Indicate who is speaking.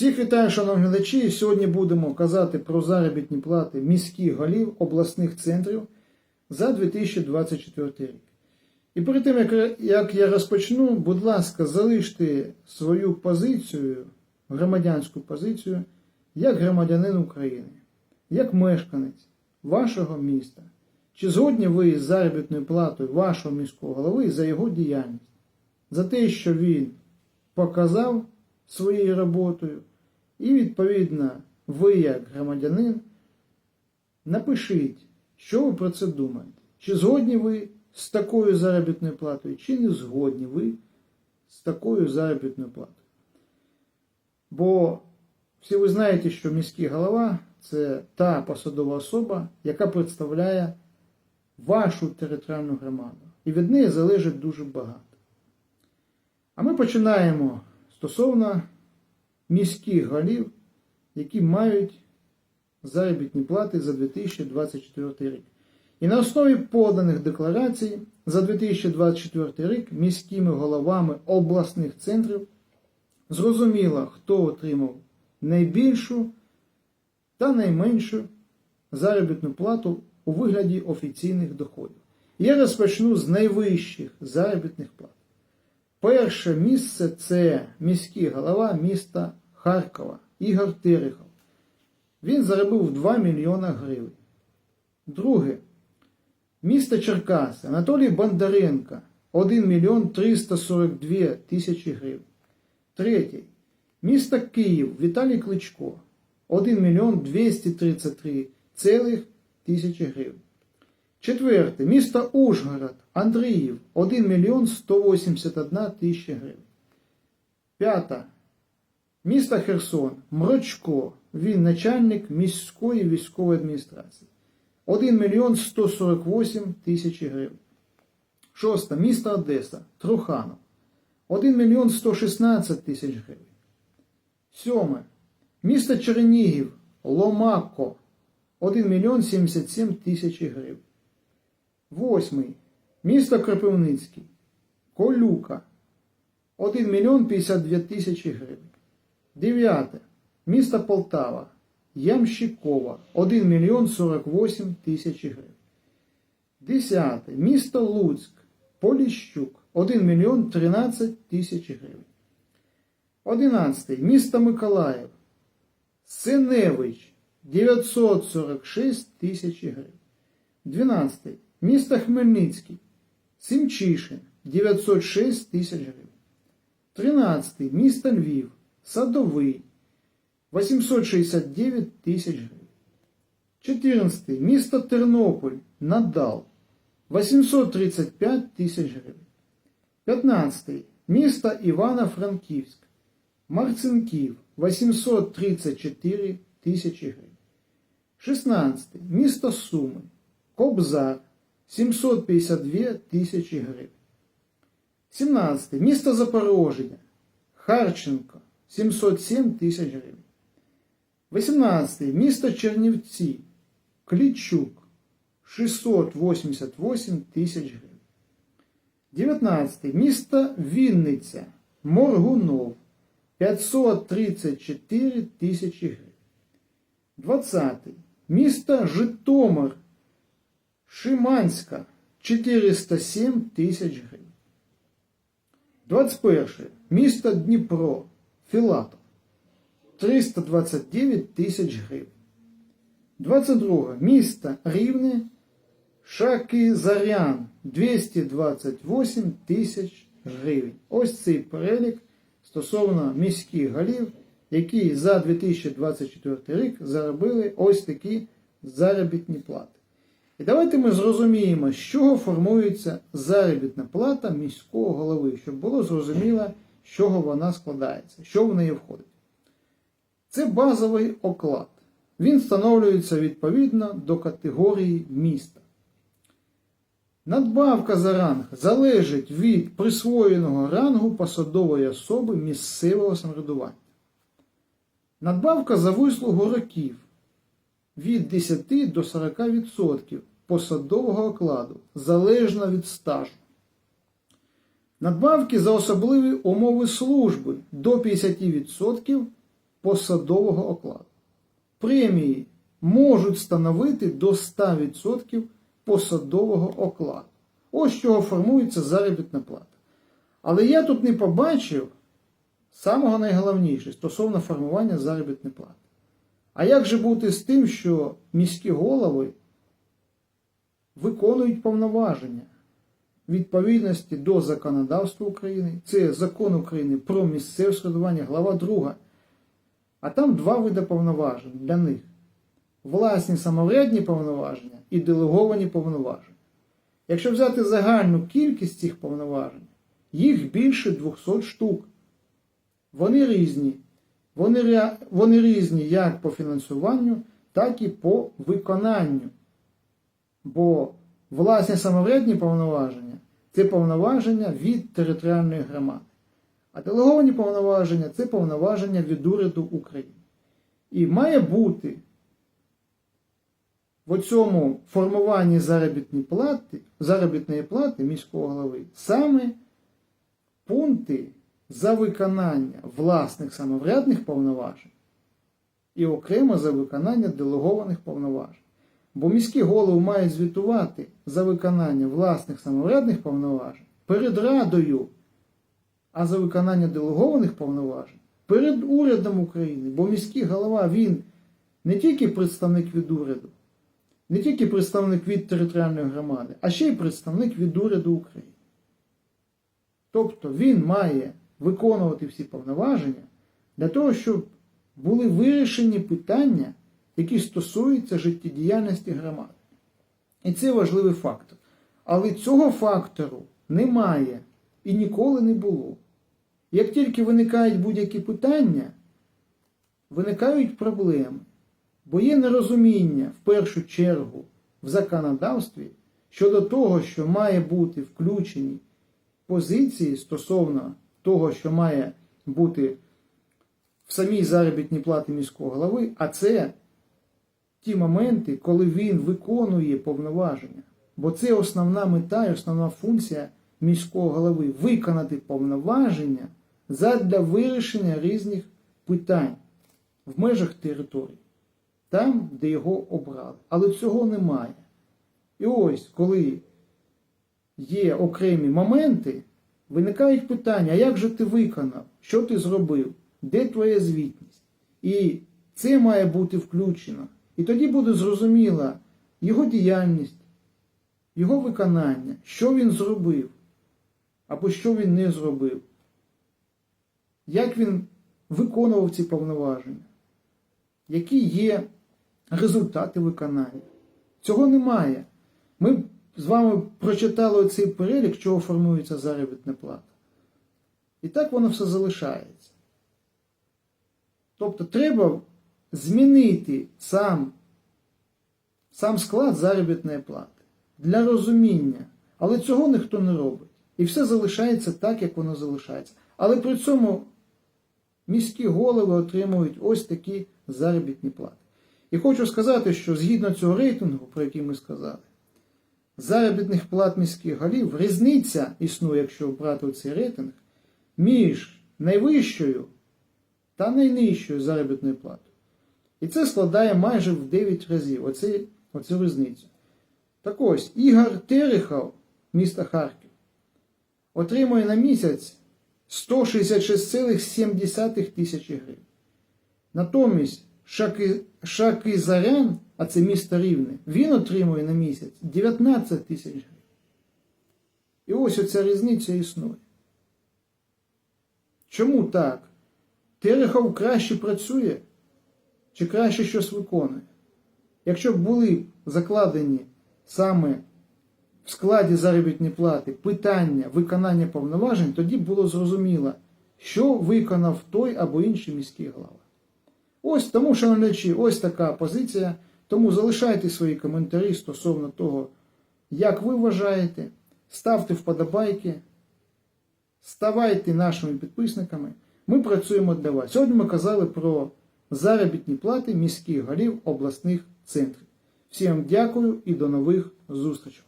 Speaker 1: Всіх вітаю, шановні глядачі. Сьогодні будемо казати про заробітні плати міських голів обласних центрів за 2024 рік. І перед тим, як, я розпочну, будь ласка, залиште свою позицію, громадянську позицію, як громадянин України, як мешканець вашого міста. Чи згодні ви з заробітною платою вашого міського голови за його діяльність? За те, що він показав своєю роботою, і, відповідно, ви, як громадянин, напишіть, що ви про це думаєте. Чи згодні ви з такою заробітною платою, чи не згодні ви з такою заробітною платою. Бо всі ви знаєте, що міський голова це та посадова особа, яка представляє вашу територіальну громаду. І від неї залежить дуже багато. А ми починаємо стосовно міських голів, які мають заробітні плати за 2024 рік. І на основі поданих декларацій за 2024 рік міськими головами обласних центрів зрозуміло, хто отримав найбільшу та найменшу заробітну плату у вигляді офіційних доходів. Я розпочну з найвищих заробітних плат. Перше місце це міський голова міста Харкова Ігор Терехов. Він заробив 2 мільйона гривень. Друге. Місто Черкаси Анатолій Бондаренко 1 мільйон 342 тисячі гривень. Третє. Місто Київ Віталій Кличко 1 мільйон 233 цілих тисячі гривень. Четверте. Місто Ужгород Андріїв 1 мільйон 181 тисяча гривень. П'ята. Місто Херсон Мрочко. Він начальник міської військової адміністрації. 1 мільйон 148 тисяч гривень. Шосте. Місто Одеса Труханов. 1 мільйон 116 тисяч гривень. Сьоме. Місто Чернігів Ломако. 1 мільйон 77 тисяч гривень. Восьмий. Місто Кропивницький. Колюка. 1 мільйон 52 тисячі гривень. Дев'яте. Місто Полтава. Ямщикова 1 мільйон 48 тисяч гривень. Десяте. Місто Луцьк. Поліщук 1 мільйон 13 тисяч гривень. Одинадцятий. Місто Миколаїв. Синевич 946 тисяч гривень. Дванадцятий. Місто Хмельницький. Симчишин 906 тисяч гривень. Тринадцятий. Місто Львів. Садовий 869 тисяч гривень. 14. Місто Тернополь. Надал. 835 тисяч гривень. 15. Місто Івано-Франківськ. Марцинків. 834 тисячі гривень. 16. Місто Суми. Кобзар. 752 тисячі гривень. 17. Місто Запорожжя. Харченко. 707 тисяч гривень. 18. Місто Чернівці. Клічук 688 тисяч гривень. 19. Місто Вінниця. Моргунов 534 тисячі гривень. 20. Місто Житомир. Шиманська 407 тисяч гривень. 21. Місто Дніпро. Філатов. 329 тисяч гривень. 22. Місто Рівне. Шакизарян 228 тисяч гривень. Ось цей перелік стосовно міських голів, які за 2024 рік заробили ось такі заробітні плати. І давайте ми зрозуміємо, з чого формується заробітна плата міського голови, щоб було зрозуміло, чого вона складається, що в неї входить. Це базовий оклад. Він встановлюється відповідно до категорії міста. Надбавка за ранг залежить від присвоєного рангу посадової особи місцевого самоврядування. Надбавка за вислугу років від 10 до 40% посадового окладу залежно від стажу. Надбавки за особливі умови служби до 50% посадового окладу. Премії можуть становити до 100% посадового окладу. Ось чого формується заробітна плата. Але я тут не побачив самого найголовніше стосовно формування заробітної плати. А як же бути з тим, що міські голови виконують повноваження відповідності до законодавства України, це закон України про місцеве самоврядування, глава 2. А там два види повноважень для них: власні самоврядні повноваження і делеговані повноваження. Якщо взяти загальну кількість цих повноважень, їх більше 200 штук. Вони різні. Вони, вони різні як по фінансуванню, так і по виконанню. Бо власні самоврядні повноваження це повноваження від територіальної громади. А делеговані повноваження це повноваження від уряду України. І має бути в цьому формуванні заробітної плати, заробітної плати міського голови саме пункти за виконання власних самоврядних повноважень і окремо за виконання делегованих повноважень. Бо міські голови мають звітувати за виконання власних самоврядних повноважень перед Радою, а за виконання делегованих повноважень перед урядом України. Бо міський голова він не тільки представник від уряду, не тільки представник від територіальної громади, а ще й представник від уряду України. Тобто він має виконувати всі повноваження для того, щоб були вирішені питання, які стосуються життєдіяльності громади. І це важливий фактор. Але цього фактору немає і ніколи не було. Як тільки виникають будь-які питання, виникають проблеми, бо є нерозуміння в першу чергу в законодавстві щодо того, що має бути включені позиції стосовно того, що має бути в самій заробітній платі міського голови, а це ті моменти, коли він виконує повноваження. Бо це основна мета і основна функція міського голови виконати повноваження задля вирішення різних питань в межах території, там, де його обрали. Але цього немає. І ось, коли є окремі моменти, виникають питання, а як же ти виконав? Що ти зробив? Де твоя звітність? І це має бути включено. І тоді буде зрозуміла його діяльність, його виконання, що він зробив, або що він не зробив, як він виконував ці повноваження, які є результати виконання. Цього немає. Ми з вами прочитали цей перелік, чого формується заробітна плата. І так воно все залишається. Тобто треба змінити сам, сам склад заробітної плати для розуміння. Але цього ніхто не робить. І все залишається так, як воно залишається. Але при цьому міські голови отримують ось такі заробітні плати. І хочу сказати, що згідно цього рейтингу, про який ми сказали, заробітних плат міських голів різниця існує, якщо брати цей рейтинг, між найвищою та найнижчою заробітною платою. І це складає майже в 9 разів оці, оцю різницю. Так ось, Ігор Терехов, міста Харків, отримує на місяць 166,7 тисячі гривень. Натомість Шаки, Шакизарян, а це місто Рівне, він отримує на місяць 19 тисяч гривень. І ось оця різниця існує. Чому так? Терехов краще працює чи краще щось виконує? Якщо б були закладені саме в складі заробітної плати питання виконання повноважень, тоді б було зрозуміло, що виконав той або інший міський голова. Ось тому, шановничі, ось така позиція. Тому залишайте свої коментарі стосовно того, як ви вважаєте, ставте вподобайки, ставайте нашими підписниками. Ми працюємо для вас. Сьогодні ми казали про заробітні плати міських голів обласних центрів. Всім дякую і до нових зустрічей.